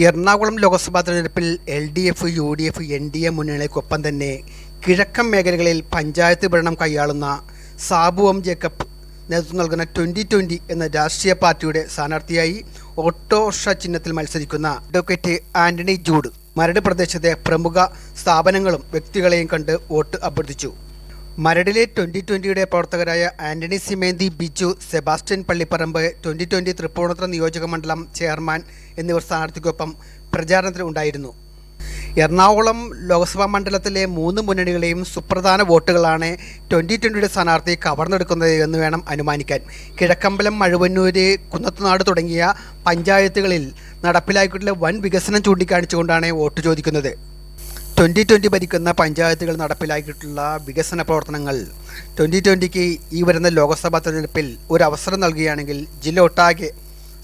എറണാകുളം ലോക്സഭാ തെരഞ്ഞെടുപ്പിൽ L D F U D F N D A മുന്നണികൾക്കൊപ്പം തന്നെ കിഴക്കൻ മേഖലകളിൽ പഞ്ചായത്ത് ഭരണം കൈയാളുന്ന സാബു എം ജേക്കബ് നേതൃത്വം നൽകുന്ന ട്വന്റി ട്വന്റി എന്ന രാഷ്ട്രീയ പാർട്ടിയുടെ സ്ഥാനാർത്ഥിയായി ഓട്ടോറിക്ഷ ചിഹ്നത്തിൽ മത്സരിക്കുന്ന അഡ്വക്കേറ്റ് ആന്റണി ജൂഡ് മരട് പ്രദേശത്തെ പ്രമുഖ സ്ഥാപനങ്ങളും വ്യക്തികളെയും കണ്ട് വോട്ട് അഭ്യർത്ഥിച്ചു. മരടിലെ ട്വന്റി ട്വന്റിയുടെ പ്രവർത്തകരായ ആന്റണി സിമേന്തി ബിജു സെബാസ്റ്റ്യൻ പള്ളിപ്പറമ്പ് ട്വന്റി ട്വന്റി തൃപ്പൂണിത്തുറ നിയോജക മണ്ഡലം ചെയർമാൻ എന്നിവർ സ്ഥാനാർത്ഥിക്കൊപ്പം പ്രചാരണത്തിന് ഉണ്ടായിരുന്നു. എറണാകുളം ലോക്സഭാ മണ്ഡലത്തിലെ മൂന്ന് മുന്നണികളെയും സുപ്രധാന വോട്ടുകളാണ് ട്വന്റി ട്വന്റിയുടെ സ്ഥാനാർത്ഥി കവർന്നെടുക്കുന്നത് എന്ന് വേണം അനുമാനിക്കാൻ. കിഴക്കമ്പലം മഴുവന്നൂര് കുന്നത്തുനാട് തുടങ്ങിയ പഞ്ചായത്തുകളിൽ നടപ്പിലാക്കിയിട്ടുള്ള വൻ വികസനം ചൂണ്ടിക്കാണിച്ചുകൊണ്ടാണ് വോട്ട് ചോദിക്കുന്നത്. ട്വന്റി ട്വന്റി ഭരിക്കുന്ന പഞ്ചായത്തുകൾ നടപ്പിലാക്കിയിട്ടുള്ള വികസന പ്രവർത്തനങ്ങൾ. ട്വന്റി ട്വന്റിക്ക് ഈ വരുന്ന ലോക്സഭാ തെരഞ്ഞെടുപ്പിൽ ഒരു അവസരം നൽകുകയാണെങ്കിൽ ജില്ല ഒട്ടാകെ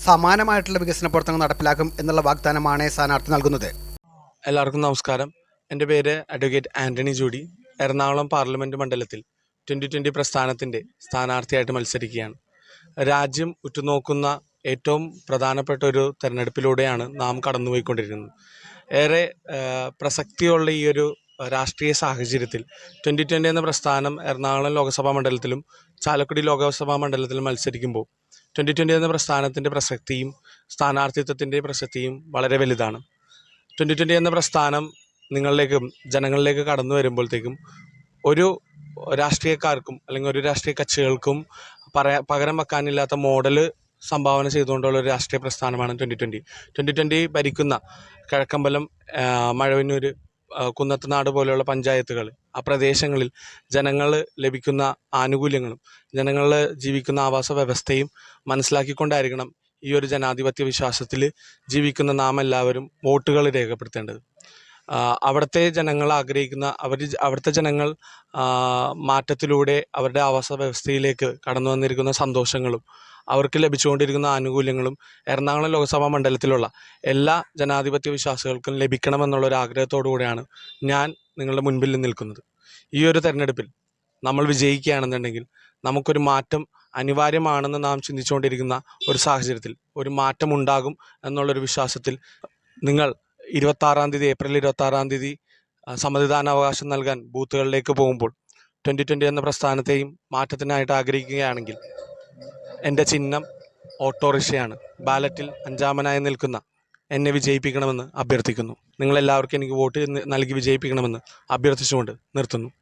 സമാനമായിട്ടുള്ള വികസന പ്രവർത്തനങ്ങൾ നടപ്പിലാക്കും എന്നുള്ള വാഗ്ദാനമാണ് സ്ഥാനാർത്ഥി നൽകുന്നത്. എല്ലാവർക്കും നമസ്കാരം. എന്റെ പേര് അഡ്വക്കേറ്റ് ആന്റണി ജൂഡി. എറണാകുളം പാർലമെന്റ് മണ്ഡലത്തിൽ ട്വന്റി ട്വന്റി പ്രസ്ഥാനത്തിന്റെ സ്ഥാനാർത്ഥിയായിട്ട് മത്സരിക്കുകയാണ്. രാജ്യം ഉറ്റുനോക്കുന്ന ഏറ്റവും പ്രധാനപ്പെട്ട ഒരു തെരഞ്ഞെടുപ്പിലൂടെയാണ് നാം കടന്നുപോയിക്കൊണ്ടിരിക്കുന്നത്. ഏറെ പ്രസക്തിയുള്ള ഈ ഒരു രാഷ്ട്രീയ സാഹചര്യത്തിൽ ട്വന്റി ട്വന്റി എന്ന പ്രസ്ഥാനം എറണാകുളം ലോക്സഭാ മണ്ഡലത്തിലും ചാലക്കുടി ലോകസഭാ മണ്ഡലത്തിലും മത്സരിക്കുമ്പോൾ ട്വന്റി ട്വന്റി എന്ന പ്രസ്ഥാനത്തിന്റെ പ്രസക്തിയും സ്ഥാനാർത്ഥിത്വത്തിന്റെ പ്രസക്തിയും വളരെ വലുതാണ്. ട്വന്റി ട്വന്റി എന്ന പ്രസ്ഥാനം നിങ്ങളിലേക്കും ജനങ്ങളിലേക്ക് കടന്നു വരുമ്പോഴത്തേക്കും ഒരു രാഷ്ട്രീയക്കാർക്കും അല്ലെങ്കിൽ ഒരു രാഷ്ട്രീയ കക്ഷികൾക്കും പറയാ പകരം വെക്കാനില്ലാത്ത മോഡൽ സംഭാവന ചെയ്തുകൊണ്ടുള്ള ഒരു രാഷ്ട്രീയ പ്രസ്ഥാനമാണ് ട്വന്റി ട്വന്റി ട്വന്റി ട്വന്റി ഭരിക്കുന്ന കിഴക്കമ്പലം മഴവന്നൂർ കുന്നത്തനാട് പോലെയുള്ള പഞ്ചായത്തുകൾ ആ പ്രദേശങ്ങളിൽ ജനങ്ങൾ ലഭിക്കുന്ന ആനുകൂല്യങ്ങളും ജനങ്ങൾ ജീവിക്കുന്ന ആവാസ വ്യവസ്ഥയും മനസ്സിലാക്കിക്കൊണ്ടായിരിക്കണം ഈ ഒരു ജനാധിപത്യ വിശ്വാസത്തിൽ ജീവിക്കുന്ന നാം എല്ലാവരും വോട്ടുകൾ രേഖപ്പെടുത്തേണ്ടത്. അവിടുത്തെ ജനങ്ങൾ ആഗ്രഹിക്കുന്ന അവർ അവിടുത്തെ ജനങ്ങൾ മാറ്റത്തിലൂടെ അവരുടെ ആവാസ വ്യവസ്ഥയിലേക്ക് കടന്നു വന്നിരിക്കുന്ന സന്തോഷങ്ങളും അവർക്ക് ലഭിച്ചുകൊണ്ടിരിക്കുന്ന ആനുകൂല്യങ്ങളും എറണാകുളം ലോക്സഭാ മണ്ഡലത്തിലുള്ള എല്ലാ ജനാധിപത്യ വിശ്വാസികൾക്കും ലഭിക്കണമെന്നുള്ള ഒരു ആഗ്രഹത്തോടു കൂടിയാണ് ഞാൻ നിങ്ങളുടെ മുൻപിൽ നിൽക്കുന്നത്. ഈ ഒരു തെരഞ്ഞെടുപ്പിൽ നമ്മൾ വിജയിക്കുകയാണെന്നുണ്ടെങ്കിൽ നമുക്കൊരു മാറ്റം അനിവാര്യമാണെന്ന് നാം ചിന്തിച്ചുകൊണ്ടിരിക്കുന്ന ഒരു സാഹചര്യത്തിൽ ഒരു മാറ്റം ഉണ്ടാകും എന്നുള്ളൊരു വിശ്വാസത്തിൽ നിങ്ങൾ ഇരുപത്താറാം തീയതി ഏപ്രിൽ ഇരുപത്താറാം തീയതി സമ്മതിദാനാവകാശം നൽകാൻ ബൂത്തുകളിലേക്ക് പോകുമ്പോൾ ട്വന്റി ട്വന്റി എന്ന പ്രസ്ഥാനത്തെയും മാറ്റത്തിനായിട്ട് ആഗ്രഹിക്കുകയാണെങ്കിൽ എന്റെ ചിഹ്നം ഓട്ടോറിക്ഷയാണ്. ബാലറ്റിൽ അഞ്ചാമനായി നിൽക്കുന്ന എന്നെ വിജയിപ്പിക്കണമെന്ന് അഭ്യർത്ഥിക്കുന്നു. നിങ്ങളെല്ലാവർക്കും എനിക്ക് വോട്ട് നൽകി വിജയിപ്പിക്കണമെന്ന് അഭ്യർത്ഥിച്ചുകൊണ്ട് നിർത്തുന്നു.